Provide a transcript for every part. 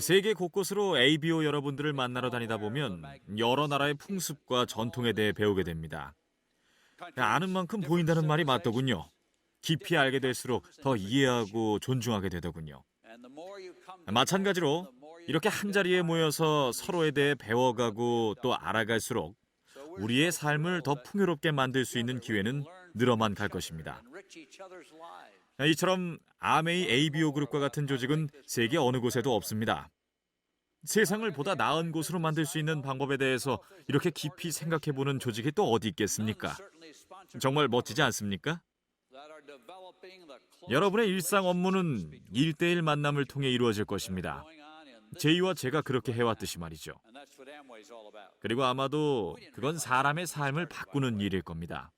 세계 곳곳으로 ABO 여러분들을 만나러 다니다 보면 여러 나라의 풍습과 전통에 대해 배우게 됩니다. 아는 만큼 보인다는 말이 맞더군요. 깊이 알게 될수록 더 이해하고 존중하게 되더군요. 마찬가지로 이렇게 한 자리에 모여서 서로에 대해 배워가고 또 알아갈수록 우리의 삶을 더 풍요롭게 만들 수 있는 기회는 늘어만 갈 것입니다. 이처럼 아메이 ABO 그룹과 같은 조직은 세계 어느 곳에도 없습니다. 세상을 보다 나은 곳으로 만들 수 있는 방법에 대해서 이렇게 깊이 생각해 보는 조직이 또 어디 있겠습니까? 정말 멋지지 않습니까? 여러분의 일상 업무는 일대일 만남을 통해 이루어질 것입니다. 제이와 제가 그렇게 해왔듯이 말이죠. 그리고 아마도 그건 사람의 삶을 바꾸는 일일 겁니다.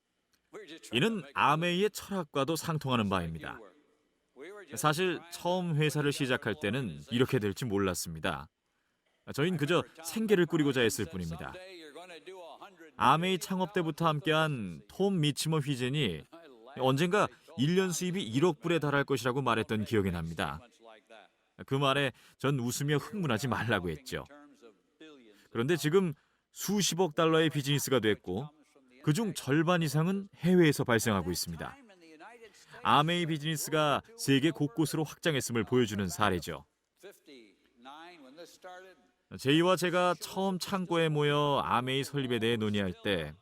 이는 아메이의 철학과도 상통하는 바입니다. 사실 처음 회사를 시작할 때는 이렇게 될지 몰랐습니다. 저희는 그저 생계를 꾸리고자 했을 뿐입니다. 아메이 창업 때부터 함께한 톰 미치머 휘젠이 언젠가 1년 수입이 1억 불에 달할 것이라고 말했던 기억이 납니다. 그 말에 전 웃으며 흥분하지 말라고 했죠. 그런데 지금 수십억 달러의 비즈니스가 됐고 그중 절반 이상은 해외에서 발생하고 있습니다. 아메이 비즈니스가 세계 곳곳으로 확장했음을 보여주는 사례죠. 제이와 제가 처음 창고에 모여 아메이 설립에 대해 논의할 때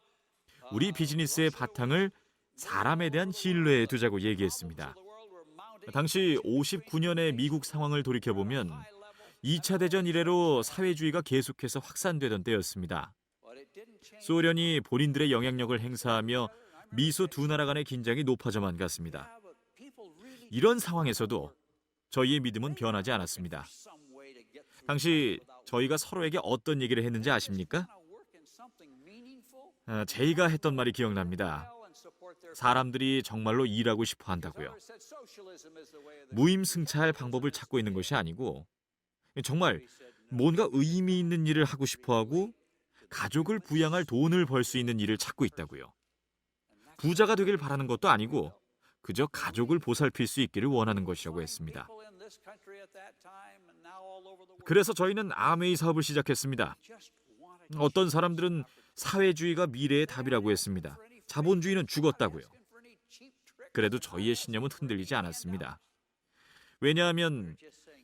우리 비즈니스의 바탕을 사람에 대한 신뢰에 두자고 얘기했습니다. 당시 59년의 미국 상황을 돌이켜보면 2차 대전 이래로 사회주의가 계속해서 확산되던 때였습니다. 소련이 본인들의 영향력을 행사하며 미소 두 나라 간의 긴장이 높아져만 갔습니다. 이런 상황에서도 저희의 믿음은 변하지 않았습니다. 당시 저희가 서로에게 어떤 얘기를 했는지 아십니까? 아, 제이가 했던 말이 기억납니다. 사람들이 정말로 일하고 싶어 한다고요. 무임승차할 방법을 찾고 있는 것이 아니고 정말 뭔가 의미 있는 일을 하고 싶어 하고 가족을 부양할 돈을 벌 수 있는 일을 찾고 있다고요. 부자가 되길 바라는 것도 아니고 그저 가족을 보살필 수 있기를 원하는 것이라고 했습니다. 그래서 저희는 아메이 사업을 시작했습니다. 어떤 사람들은 사회주의가 미래의 답이라고 했습니다. 자본주의는 죽었다고요. 그래도 저희의 신념은 흔들리지 않았습니다. 왜냐하면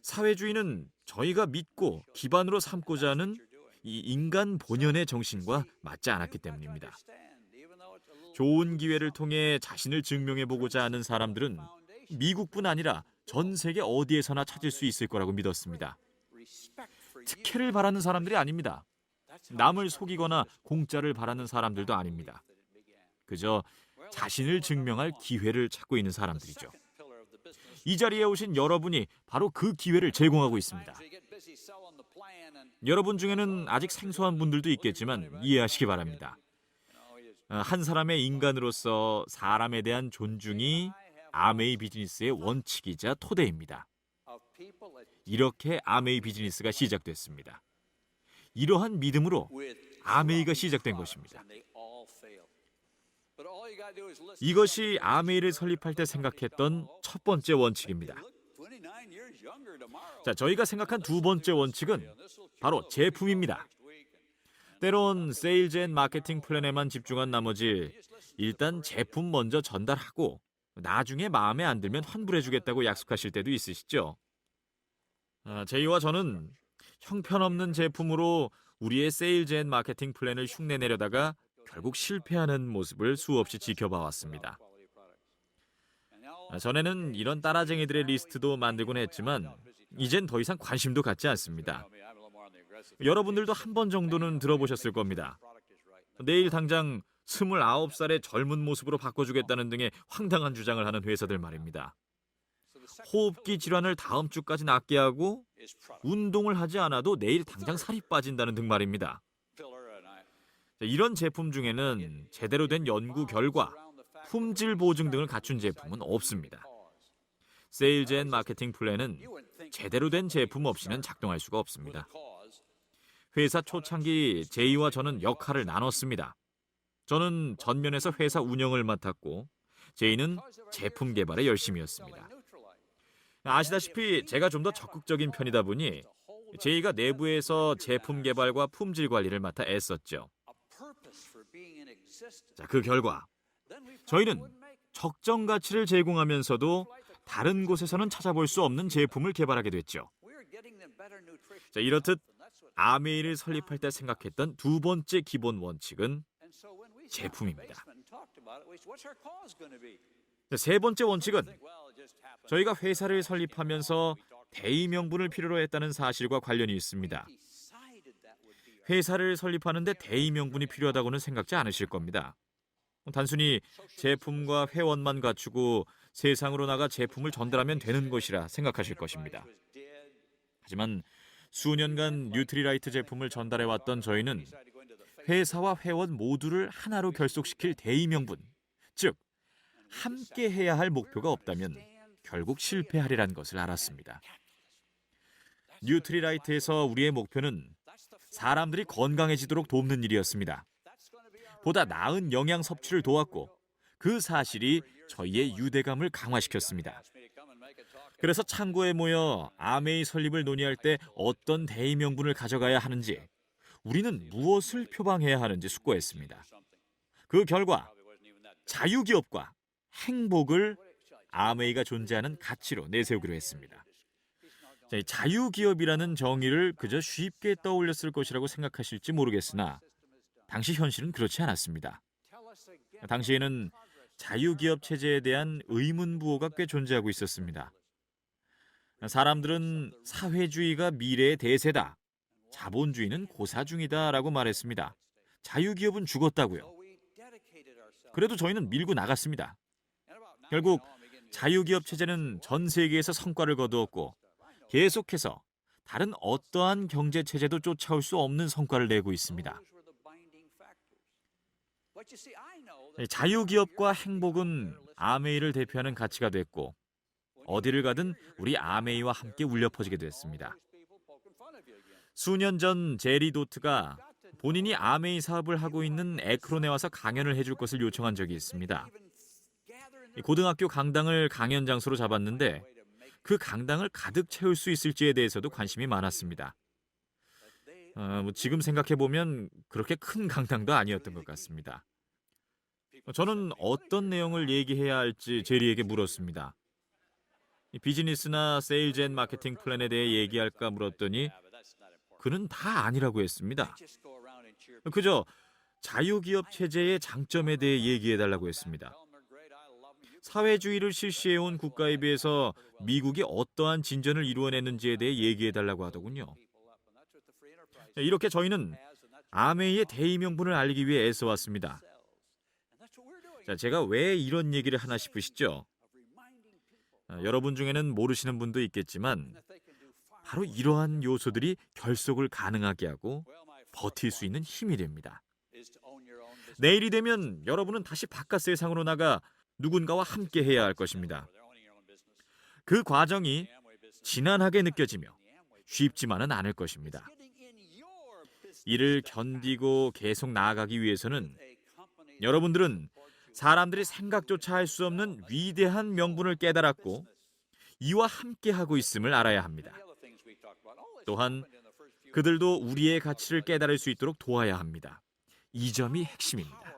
사회주의는 저희가 믿고 기반으로 삼고자 하는 이 인간 본연의 정신과 맞지 않았기 때문입니다. 좋은 기회를 통해 자신을 증명해 보고자 하는 사람들은 미국뿐 아니라 전 세계 어디에서나 찾을 수 있을 거라고 믿었습니다. 특혜를 바라는 사람들이 아닙니다. 남을 속이거나 공짜를 바라는 사람들도 아닙니다. 그저 자신을 증명할 기회를 찾고 있는 사람들이죠. 이 자리에 오신 여러분이 바로 그 기회를 제공하고 있습니다. 여러분 중에는 아직 생소한 분들도 있겠지만 이해하시기 바랍니다. 어, 한 사람의 인간으로서 사람에 대한 존중이 아메이 비즈니스의 원칙이자 토대입니다. 이렇게 아메이 비즈니스가 시작됐습니다. 이러한 믿음으로 아메이가 시작된 것입니다. 이것이 아메이를 설립할 때 생각했던 첫 번째 원칙입니다. 자, 저희가 생각한 두 번째 원칙은 바로 제품입니다. 때론 세일즈 앤 마케팅 플랜에만 집중한 나머지 일단 제품 먼저 전달하고 나중에 마음에 안 들면 환불해주겠다고 약속하실 때도 있으시죠? 아, 제이와 저는 형편없는 제품으로 우리의 세일즈 앤 마케팅 플랜을 흉내내려다가 결국 실패하는 모습을 수없이 지켜봐 왔습니다. 아, 전에는 이런 따라쟁이들의 리스트도 만들곤 했지만 이젠 더 이상 관심도 갖지 않습니다. 여러분들도 한 번 정도는 들어보셨을 겁니다. 내일 당장 29살의 젊은 모습으로 바꿔주겠다는 등의 황당한 주장을 하는 회사들 말입니다. 호흡기 질환을 다음 주까지 낫게 하고 운동을 하지 않아도 내일 당장 살이 빠진다는 등 말입니다. 이런 제품 중에는 제대로 된 연구 결과, 품질 보증 등을 갖춘 제품은 없습니다. 세일즈 앤 마케팅 플랜은 제대로 된 제품 없이는 작동할 수가 없습니다. 회사 초창기 제이와 저는 역할을 나눴습니다. 저는 전면에서 회사 운영을 맡았고 제이는 제품 개발에 열심이었습니다. 아시다시피 제가 좀 더 적극적인 편이다 보니 제이가 내부에서 제품 개발과 품질 관리를 맡아 애썼죠. 자, 그 결과 저희는 적정 가치를 제공하면서도 다른 곳에서는 찾아볼 수 없는 제품을 개발하게 됐죠. 자, 이렇듯 아메이를 설립할 때 생각했던 두 번째 기본 원칙은 제품입니다. 자, 세 번째 원칙은 저희가 회사를 설립하면서 대의 명분을 필요로 했다는 사실과 관련이 있습니다. 회사를 설립하는데 대의 명분이 필요하다고는 생각지 않으실 겁니다. 단순히 제품과 회원만 갖추고 세상으로 나가 제품을 전달하면 되는 것이라 생각하실 것입니다. 하지만 수년간 뉴트리라이트 제품을 전달해 왔던 저희는 회사와 회원 모두를 하나로 결속시킬 대의 명분, 즉 함께 해야 할 목표가 없다면 결국 실패하리란 것을 알았습니다. 뉴트리라이트에서 우리의 목표는 사람들이 건강해지도록 돕는 일이었습니다. 보다 나은 영양 섭취를 도왔고 그 사실이 저희의 유대감을 강화시켰습니다. 그래서 창고에 모여 아메이 설립을 논의할 때 어떤 대의 명분을 가져가야 하는지 우리는 무엇을 표방해야 하는지 숙고했습니다. 그 결과 자유기업과 행복을 아메이가 존재하는 가치로 내세우기로 했습니다. 자유기업이라는 정의를 그저 쉽게 떠올렸을 것이라고 생각하실지 모르겠으나 당시 현실은 그렇지 않았습니다. 당시에는 자유기업 체제에 대한 의문 부호가 꽤 존재하고 있었습니다. 사람들은 사회주의가 미래의 대세다. 자본주의는 고사 중이다라고 말했습니다. 자유기업은 죽었다고요. 그래도 저희는 밀고 나갔습니다. 결국 자유기업 체제는 전 세계에서 성과를 거두었고 계속해서 다른 어떠한 경제 체제도 쫓아올 수 없는 성과를 내고 있습니다. 자유기업과 행복은 아메이를 대표하는 가치가 됐고 어디를 가든 우리 아메이와 함께 울려 퍼지게 됐습니다. 수년 전 제리 도트가 본인이 아메이 사업을 하고 있는 에크론에 와서 강연을 해줄 것을 요청한 적이 있습니다. 고등학교 강당을 강연 장소로 잡았는데 그 강당을 가득 채울 수 있을지에 대해서도 관심이 많았습니다. 어, 뭐 지금 생각해 보면 그렇게 큰 강당도 아니었던 것 같습니다. 저는 어떤 내용을 얘기해야 할지 제리에게 물었습니다. 비즈니스나 세일즈 앤 마케팅 플랜에 대해 얘기할까 물었더니 그는 다 아니라고 했습니다. 그저 자유기업 체제의 장점에 대해 얘기해 달라고 했습니다. 사회주의를 실시해온 국가에 비해서 미국이 어떠한 진전을 이루어냈는지에 대해 얘기해 달라고 하더군요. 이렇게 저희는 아메이의 대의 명분을 알리기 위해 애써왔습니다. 자, 제가 왜 이런 얘기를 하나 싶으시죠? 아, 여러분 중에는 모르시는 분도 있겠지만 바로 이러한 요소들이 결속을 가능하게 하고 버틸 수 있는 힘이 됩니다. 내일이 되면 여러분은 다시 바깥 세상으로 나가 누군가와 함께 해야 할 것입니다. 그 과정이 지난하게 느껴지며 쉽지만은 않을 것입니다. 이를 견디고 계속 나아가기 위해서는 여러분들은 사람들이 생각조차 할 수 없는 위대한 명분을 깨달았고 이와 함께 하고 있음을 알아야 합니다. 또한 그들도 우리의 가치를 깨달을 수 있도록 도와야 합니다. 이 점이 핵심입니다.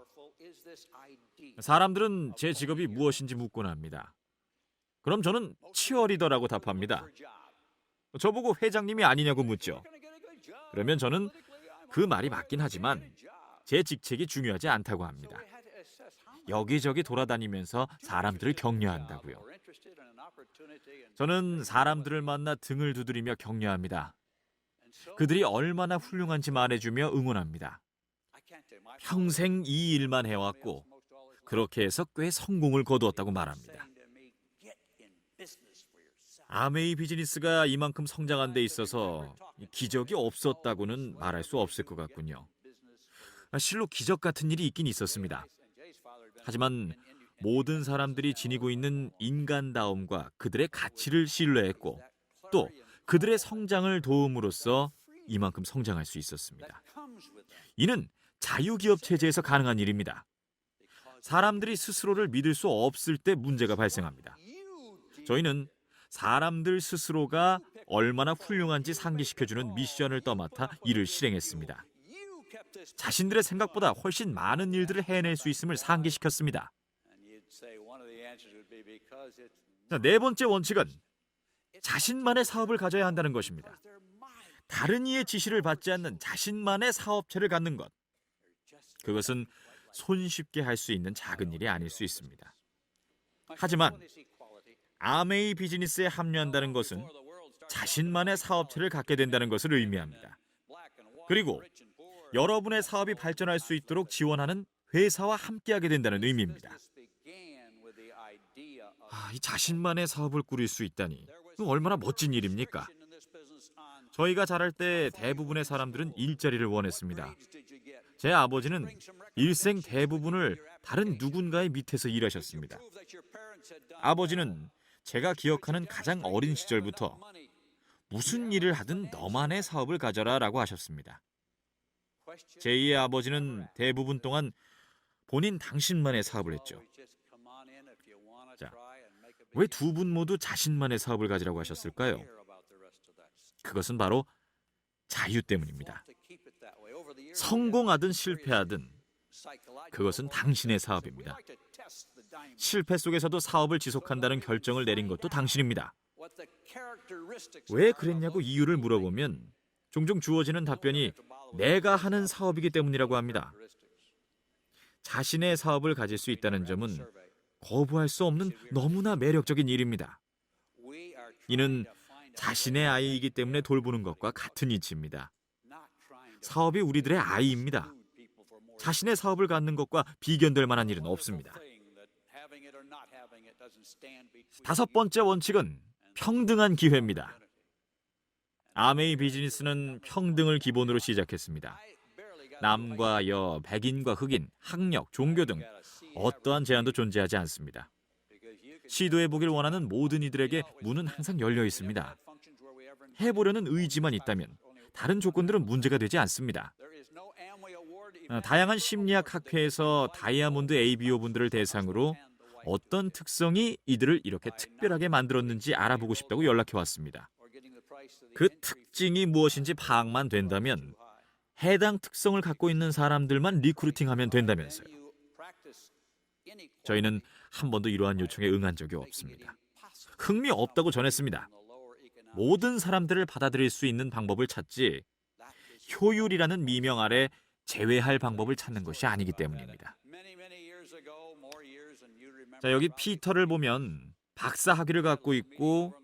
사람들은 제 직업이 무엇인지 묻곤 합니다. 그럼 저는 치어리더라고 답합니다. 저보고 회장님이 아니냐고 묻죠. 그러면 저는 그 말이 맞긴 하지만 제 직책이 중요하지 않다고 합니다. 여기저기 돌아다니면서 사람들을 격려한다고요. 저는 사람들을 만나 등을 두드리며 격려합니다. 그들이 얼마나 훌륭한지 말해주며 응원합니다. 평생 이 일만 해왔고 그렇게 해서 꽤 성공을 거두었다고 말합니다. 아메이 비즈니스가 이만큼 성장한 데 있어서 기적이 없었다고는 말할 수 없을 것 같군요. 실로 기적 같은 일이 있긴 있었습니다. 하지만 모든 사람들이 지니고 있는 인간다움과 그들의 가치를 신뢰했고 또 그들의 성장을 도움으로써 이만큼 성장할 수 있었습니다. 이는 자유기업 체제에서 가능한 일입니다. 사람들이 스스로를 믿을 수 없을 때 문제가 발생합니다. 저희는 사람들 스스로가 얼마나 훌륭한지 상기시켜주는 미션을 떠맡아 이를 실행했습니다. 자신들의 생각보다 훨씬 많은 일들을 해낼 수 있음을 상기시켰습니다. 자, 네 번째 원칙은 자신만의 사업을 가져야 한다는 것입니다. 다른 이의 지시를 받지 않는 자신만의 사업체를 갖는 것. 그것은 손쉽게 할 수 있는 작은 일이 아닐 수 있습니다. 하지만 아메이 비즈니스에 합류한다는 것은 자신만의 사업체를 갖게 된다는 것을 의미합니다. 그리고 여러분의 사업이 발전할 수 있도록 지원하는 회사와 함께하게 된다는 의미입니다. 아, 이 자신만의 사업을 꾸릴 수 있다니 그 얼마나 멋진 일입니까? 저희가 자랄 때 대부분의 사람들은 일자리를 원했습니다. 제 아버지는 일생 대부분을 다른 누군가의 밑에서 일하셨습니다. 아버지는 제가 기억하는 가장 어린 시절부터 무슨 일을 하든 너만의 사업을 가져라 라고 하셨습니다. 제2의 아버지는 대부분 동안 본인 당신만의 사업을 했죠. 자, 왜 두 분 모두 자신만의 사업을 가지라고 하셨을까요? 그것은 바로 자유 때문입니다. 성공하든 실패하든 그것은 당신의 사업입니다. 실패 속에서도 사업을 지속한다는 결정을 내린 것도 당신입니다. 왜 그랬냐고 이유를 물어보면 종종 주어지는 답변이 내가 하는 사업이기 때문이라고 합니다. 자신의 사업을 가질 수 있다는 점은 거부할 수 없는 너무나 매력적인 일입니다. 이는 자신의 아이이기 때문에 돌보는 것과 같은 이치입니다. 사업이 우리들의 아이입니다. 자신의 사업을 갖는 것과 비견될 만한 일은 없습니다. 다섯 번째 원칙은 평등한 기회입니다. 아메이 비즈니스는 평등을 기본으로 시작했습니다. 남과 여, 백인과 흑인, 학력, 종교 등 어떠한 제한도 존재하지 않습니다. 시도해 보길 원하는 모든 이들에게 문은 항상 열려 있습니다. 해보려는 의지만 있다면 다른 조건들은 문제가 되지 않습니다. 어, 다양한 심리학 학회에서 다이아몬드 ABO 분들을 대상으로 어떤 특성이 이들을 이렇게 특별하게 만들었는지 알아보고 싶다고 연락해 왔습니다. 그 특징이 무엇인지 파악만 된다면 해당 특성을 갖고 있는 사람들만 리크루팅하면 된다면서요. 저희는 한 번도 이러한 요청에 응한 적이 없습니다. 흥미 없다고 전했습니다. 모든 사람들을 받아들일 수 있는 방법을 찾지 효율이라는 미명 아래 제외할 방법을 찾는 것이 아니기 때문입니다. 자, 여기 피터를 보면 박사 학위를 갖고 있고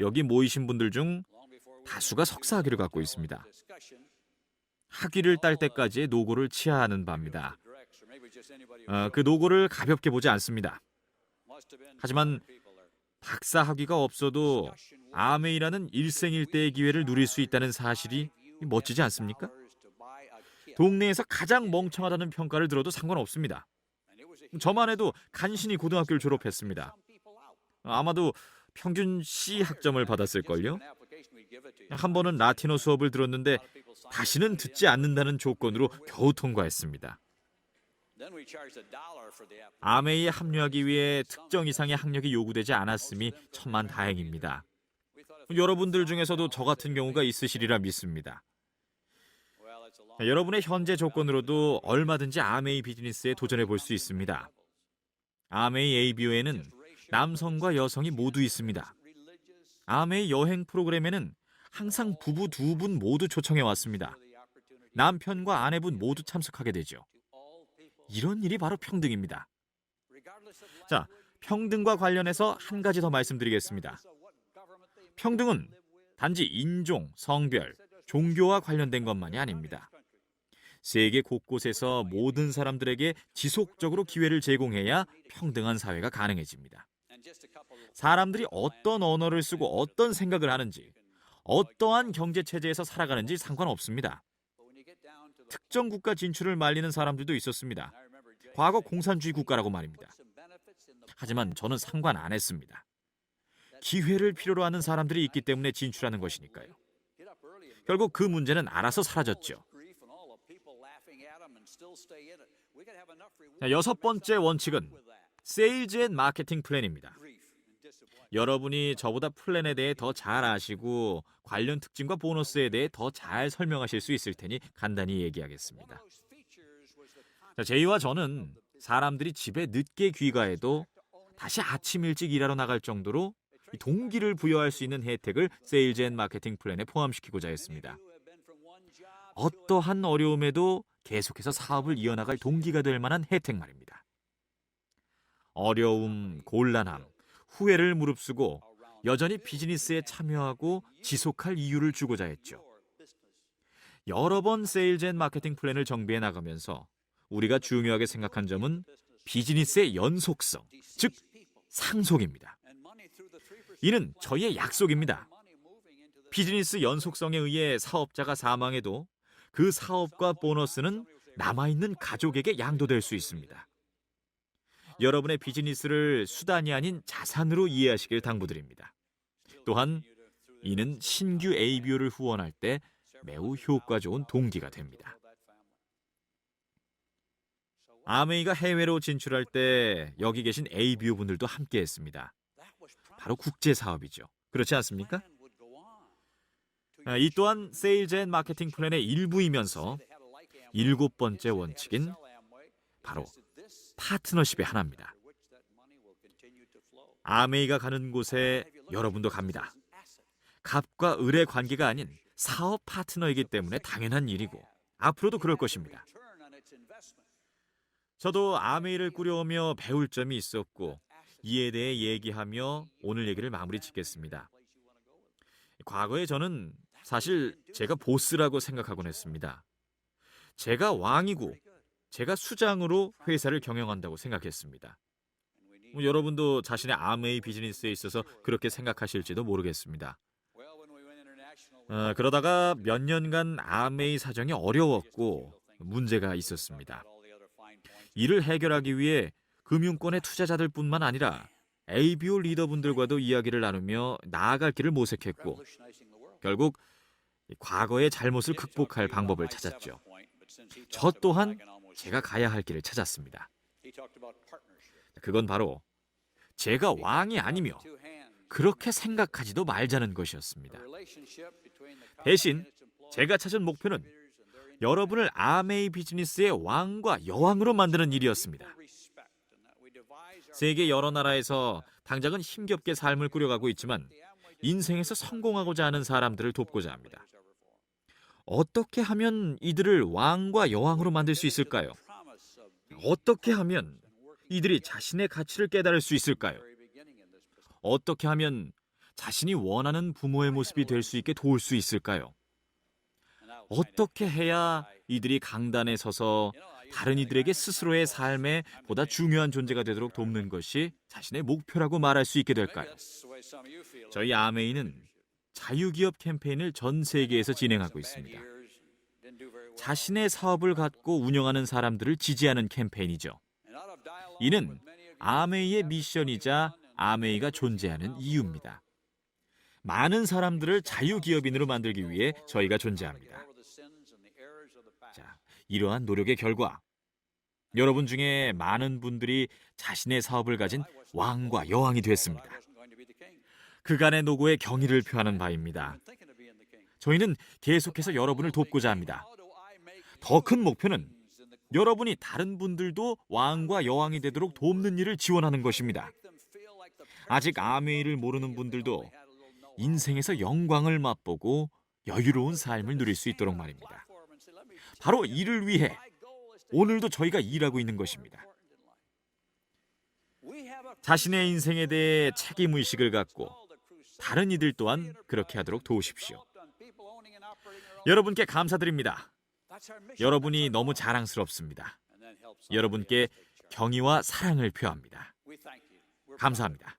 여기 모이신 분들 중 다수가 석사 학위를 갖고 있습니다. 학위를 딸 때까지의 노고를 치하하는 바입니다. 어, 그 노고를 가볍게 보지 않습니다. 하지만 박사 학위가 없어도 아메이라는 일생일대의 기회를 누릴 수 있다는 사실이 멋지지 않습니까? 동네에서 가장 멍청하다는 평가를 들어도 상관없습니다. 저만 해도 간신히 고등학교를 졸업했습니다. 아마도 평균 C 학점을 받았을걸요? 한 번은 라틴어 수업을 들었는데 다시는 듣지 않는다는 조건으로 겨우 통과했습니다. 아메이에 합류하기 위해 특정 이상의 학력이 요구되지 않았음이 천만 다행입니다. 여러분들 중에서도 저 같은 경우가 있으시리라 믿습니다. 여러분의 현재 조건으로도 얼마든지 아메이 비즈니스에 도전해 볼 수 있습니다. 아메이 ABO에는 남성과 여성이 모두 있습니다. 아메이 여행 프로그램에는 항상 부부 두 분 모두 초청해 왔습니다. 남편과 아내분 모두 참석하게 되죠. 이런 일이 바로 평등입니다. 자, 평등과 관련해서 한 가지 더 말씀드리겠습니다. 평등은 단지 인종, 성별, 종교와 관련된 것만이 아닙니다. 세계 곳곳에서 모든 사람들에게 지속적으로 기회를 제공해야 평등한 사회가 가능해집니다. 사람들이 어떤 언어를 쓰고 어떤 생각을 하는지, 어떠한 경제 체제에서 살아가는지 상관없습니다. 특정 국가 진출을 말리는 사람들도 있었습니다. 과거 공산주의 국가라고 말입니다. 하지만 저는 상관 안 했습니다. 기회를 필요로 하는 사람들이 있기 때문에 진출하는 것이니까요. 결국 그 문제는 알아서 사라졌죠. 자, 여섯 번째 원칙은 세일즈 앤 마케팅 플랜입니다. 여러분이 저보다 플랜에 대해 더 잘 아시고 관련 특징과 보너스에 대해 더 잘 설명하실 수 있을 테니 간단히 얘기하겠습니다. 자, 제이와 저는 사람들이 집에 늦게 귀가해도 다시 아침 일찍 일하러 나갈 정도로 이 동기를 부여할 수 있는 혜택을 세일즈 앤 마케팅 플랜에 포함시키고자 했습니다. 어떠한 어려움에도 계속해서 사업을 이어나갈 동기가 될 만한 혜택 말입니다. 어려움, 곤란함, 후회를 무릅쓰고 여전히 비즈니스에 참여하고 지속할 이유를 주고자 했죠. 여러 번 세일즈 앤 마케팅 플랜을 정비해 나가면서 우리가 중요하게 생각한 점은 비즈니스의 연속성, 즉 상속입니다. 이는 저희의 약속입니다. 비즈니스 연속성에 의해 사업자가 사망해도 그 사업과 보너스는 남아있는 가족에게 양도될 수 있습니다. 여러분의 비즈니스를 수단이 아닌 자산으로 이해하시길 당부드립니다. 또한 이는 신규 ABO를 후원할 때 매우 효과 좋은 동기가 됩니다. 아메이가 해외로 진출할 때 여기 계신 ABO 분들도 함께 했습니다. 바로 국제 사업이죠. 그렇지 않습니까? 아, 이 또한 세일즈 앤 마케팅 플랜의 일부이면서 일곱 번째 원칙인 바로 파트너십의 하나입니다. 아메이가 가는 곳에 여러분도 갑니다. 갑과 을의 관계가 아닌 사업 파트너이기 때문에 당연한 일이고 앞으로도 그럴 것입니다. 저도 아메이를 꾸려오며 배울 점이 있었고 이에 대해 얘기하며 오늘 얘기를 마무리 짓겠습니다. 과거에 저는 사실 제가 보스라고 생각하곤 했습니다. 제가 왕이고 제가 수장으로 회사를 경영한다고 생각했습니다. 뭐 여러분도 자신의 아메이 비즈니스에 있어서 그렇게 생각하실지도 모르겠습니다. 어, 그러다가 몇 년간 아메이 사정이 어려웠고 문제가 있었습니다. 이를 해결하기 위해 금융권의 투자자들뿐만 아니라 ABO 리더분들과도 이야기를 나누며 나아갈 길을 모색했고 결국 과거의 잘못을 극복할 방법을 찾았죠. 저 또한 제가 가야 할 길을 찾았습니다. 그건 바로 제가 왕이 아니며 그렇게 생각하지도 말자는 것이었습니다. 대신 제가 찾은 목표는 여러분을 아메이 비즈니스의 왕과 여왕으로 만드는 일이었습니다. 세계 여러 나라에서 당장은 힘겹게 삶을 꾸려가고 있지만 인생에서 성공하고자 하는 사람들을 돕고자 합니다. 어떻게 하면 이들을 왕과 여왕으로 만들 수 있을까요? 어떻게 하면 이들이 자신의 가치를 깨달을 수 있을까요? 어떻게 하면 자신이 원하는 부모의 모습이 될 수 있게 도울 수 있을까요? 어떻게 해야 이들이 강단에 서서 다른 이들에게 스스로의 삶에 보다 중요한 존재가 되도록 돕는 것이 자신의 목표라고 말할 수 있게 될까요? 저희 아메이는 자유기업 캠페인을 전 세계에서 진행하고 있습니다. 자신의 사업을 갖고 운영하는 사람들을 지지하는 캠페인이죠. 이는 아메이의 미션이자 아메이가 존재하는 이유입니다. 많은 사람들을 자유기업인으로 만들기 위해 저희가 존재합니다. 자, 이러한 노력의 결과 여러분 중에 많은 분들이 자신의 사업을 가진 왕과 여왕이 됐습니다. 그간의 노고의 경의를 표하는 바입니다. 저희는 계속해서 여러분을 돕고자 합니다. 더 큰 목표는 여러분이 다른 분들도 왕과 여왕이 되도록 돕는 일을 지원하는 것입니다. 아직 아메이를 모르는 분들도 인생에서 영광을 맛보고 여유로운 삶을 누릴 수 있도록 말입니다. 바로 이를 위해 오늘도 저희가 일하고 있는 것입니다. 자신의 인생에 대해 책임 의식을 갖고 다른 이들 또한 그렇게 하도록 도우십시오. 여러분께 감사드립니다. 여러분이 너무 자랑스럽습니다. 여러분께 경의와 사랑을 표합니다. 감사합니다.